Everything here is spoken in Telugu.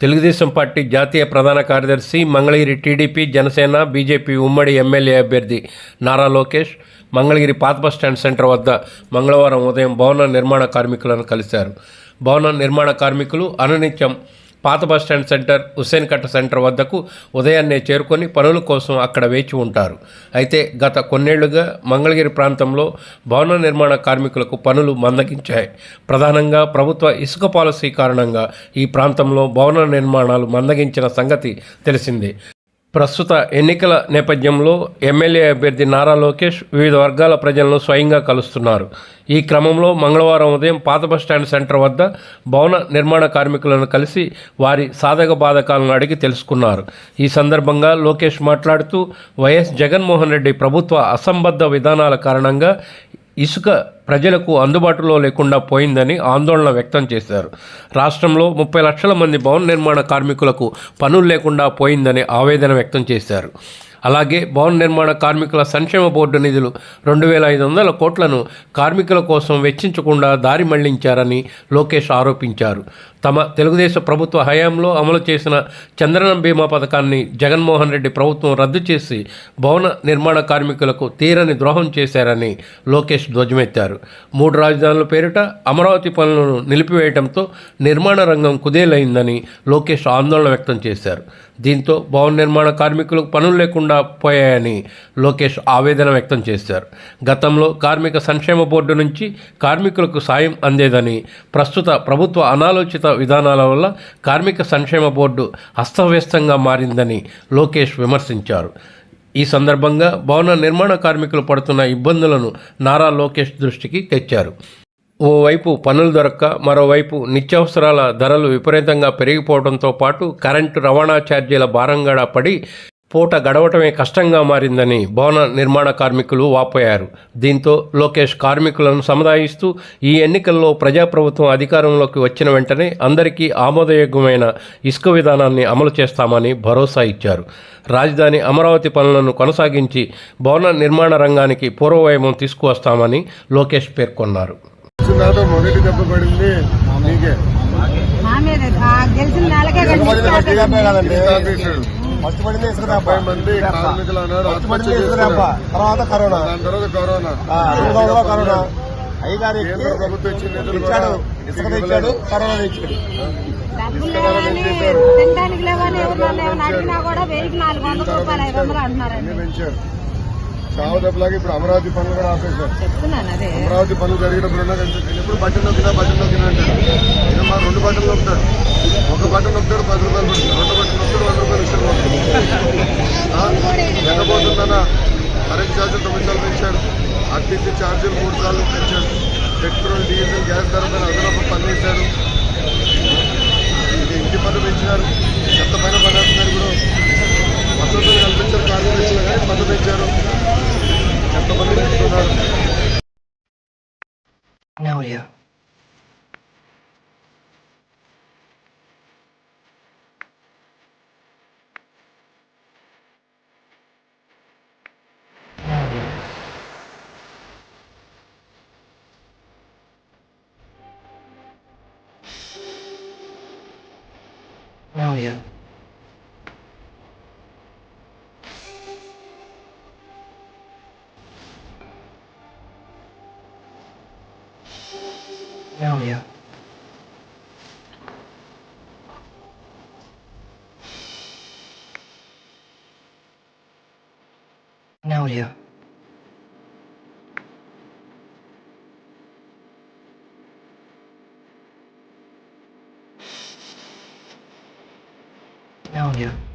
తెలుగుదేశం పార్టీ జాతీయ ప్రధాన కార్యదర్శి మంగళగిరి టీడీపీ జనసేన బీజేపీ ఉమ్మడి ఎమ్మెల్యే అభ్యర్థి నారా లోకేష్ మంగళగిరి పాత బస్ స్టాండ్ సెంటర్ వద్ద మంగళవారం ఉదయం భవన నిర్మాణ కార్మికులను కలిశారు. భవన నిర్మాణ కార్మికులు అననిత్యం పాత బస్ స్టాండ్ సెంటర్ హుస్సేన్ కట్ట సెంటర్ వద్దకు ఉదయాన్నే చేరుకొని పనుల కోసం అక్కడ వేచి ఉంటారు. అయితే గత కొన్నేళ్ళుగా మంగళగిరి ప్రాంతంలో భవన నిర్మాణ కార్మికులకు పనులు మందగించాయి. ప్రధానంగా ప్రభుత్వ ఇసుక పాలసీ కారణంగా ఈ ప్రాంతంలో భవన నిర్మాణాలు మందగించిన సంగతి తెలిసిందే. ప్రస్తుత ఎన్నికల నేపథ్యంలో ఎమ్మెల్యే అభ్యర్థి నారా లోకేష్ వివిధ వర్గాల ప్రజలను స్వయంగా కలుస్తున్నారు. ఈ క్రమంలో మంగళవారం ఉదయం పాత బస్ స్టాండ్ సెంటర్ వద్ద భవన నిర్మాణ కార్మికులను కలిసి వారి సాధక బాధకాలను అడిగి తెలుసుకున్నారు. ఈ సందర్భంగా లోకేష్ మాట్లాడుతూ వైఎస్ జగన్మోహన్ రెడ్డి ప్రభుత్వ అసంబద్ధ విధానాల కారణంగా ఇసుక ప్రజలకు అందుబాటులో లేకుండా పోయిందని ఆందోళన వ్యక్తం చేశారు. రాష్ట్రంలో ముప్పై లక్షల మంది భవన నిర్మాణ కార్మికులకు పనులు లేకుండా పోయిందని ఆవేదన వ్యక్తం చేశారు. అలాగే భవన నిర్మాణ కార్మికుల సంక్షేమ బోర్డు నిధులు రెండు వేల ఐదు వందల కోట్లను కార్మికుల కోసం వెచ్చించకుండా దారి మళ్ళించారని లోకేష్ ఆరోపించారు. తమ తెలుగుదేశం ప్రభుత్వ హయాంలో అమలు చేసిన చంద్రనం బీమా పథకాన్ని జగన్మోహన్ రెడ్డి ప్రభుత్వం రద్దు చేసి భవన నిర్మాణ కార్మికులకు తీరని ద్రోహం చేశారని లోకేష్ ధ్వజమెత్తారు. మూడు రాజధానుల పేరిట అమరావతి పనులను నిలిపివేయడంతో నిర్మాణ రంగం కుదేలైందని లోకేష్ ఆందోళన వ్యక్తం చేశారు. దీంతో భవన నిర్మాణ కార్మికులకు పనులు లేకుండా పోయాయని లోకేష్ ఆవేదన వ్యక్తం చేశారు. గతంలో కార్మిక సంక్షేమ బోర్డు నుంచి కార్మికులకు సాయం అందేదని ప్రస్తుత ప్రభుత్వ అనాలోచిత విధానాల వల్ల కార్మిక సంక్షేమ బోర్డు అస్తవ్యస్తంగా మారిందని లోకేష్ విమర్శించారు. ఈ సందర్భంగా భవన నిర్మాణ కార్మికులు పడుతున్న ఇబ్బందులను నారా లోకేష్ దృష్టికి తెచ్చారు. ఓవైపు పనులు దొరక్క మరోవైపు నిత్యావసరాల ధరలు విపరీతంగా పెరిగిపోవడంతో పాటు కరెంటు రవాణా ఛార్జీల భారంగా పడి పూట గడవటమే కష్టంగా మారిందని భవన నిర్మాణ కార్మికులు వాపోయారు. దీంతో లోకేష్ కార్మికులను సముదాయిస్తూ ఈ ఎన్నికల్లో ప్రజాప్రభుత్వం అధికారంలోకి వచ్చిన వెంటనే అందరికీ ఆమోదయోగ్యమైన ఇసుక విధానాన్ని అమలు చేస్తామని భరోసా ఇచ్చారు. రాజధాని అమరావతి పనులను కొనసాగించి భవన నిర్మాణ రంగానికి పూర్వవైభవం తీసుకువస్తామని లోకేష్ పేర్కొన్నారు. మొదటి మా మీద కార్మికులు చేసుకున్నారు. తర్వాత కరోనా. దాని తర్వాత కరోనా. కరోనా. అయ్యగారు ఎక్కి కేంద్ర ప్రభుత్వం ఇచ్చిన నిధులు ఇచ్చాడు. ఇసుక తెచ్చాడు కరోనా తెచ్చాడు. తినడానికి లేవని ఎవరు లేవని అడిగినా కూడా వెయ్యికి నాలుగు వందల రూపాయలు ఐదు వందలు అంటున్నారండి. అన్ని పెంచారు. చావు దెబ్బలాగా ఇప్పుడు అమరావతి పనులు కూడా ఆపేశారు. అమరావతి పనులు నేను ఎప్పుడు బట్టలు నొక్కినా బట్టలు నొక్కినా అంటాడు ఈయన మా రెండు బట్టలు నొక్కుతాడు ఒక బట్టలు నొక్కుతాడు పది రూపాయలు పడుతుంది రెండు బట్టలు నొక్కుతాడు వంద రూపాయలు ఇష్టం జగబోతుందన్న కరెంట్ ఛార్జీలు తొమ్మిది సార్లు పెంచాడు ఆర్టీసీ ఛార్జీలు మూడు సార్లు పెంచాడు పెట్రోల్ డీజిల్ గ్యాస్ ధర మీద అదనపు పన్ను వేశారు. ఇంటి పన్ను పెంచినారు. చెత్త పైన పడేస్తున్నారు కూడా వసతులు కల్పించారు కార్మికులు కానీ పన్ను పెంచారు. చెత్త పన్ను పెంచుతున్నారు. Maya. Maya. Now, dear. 你。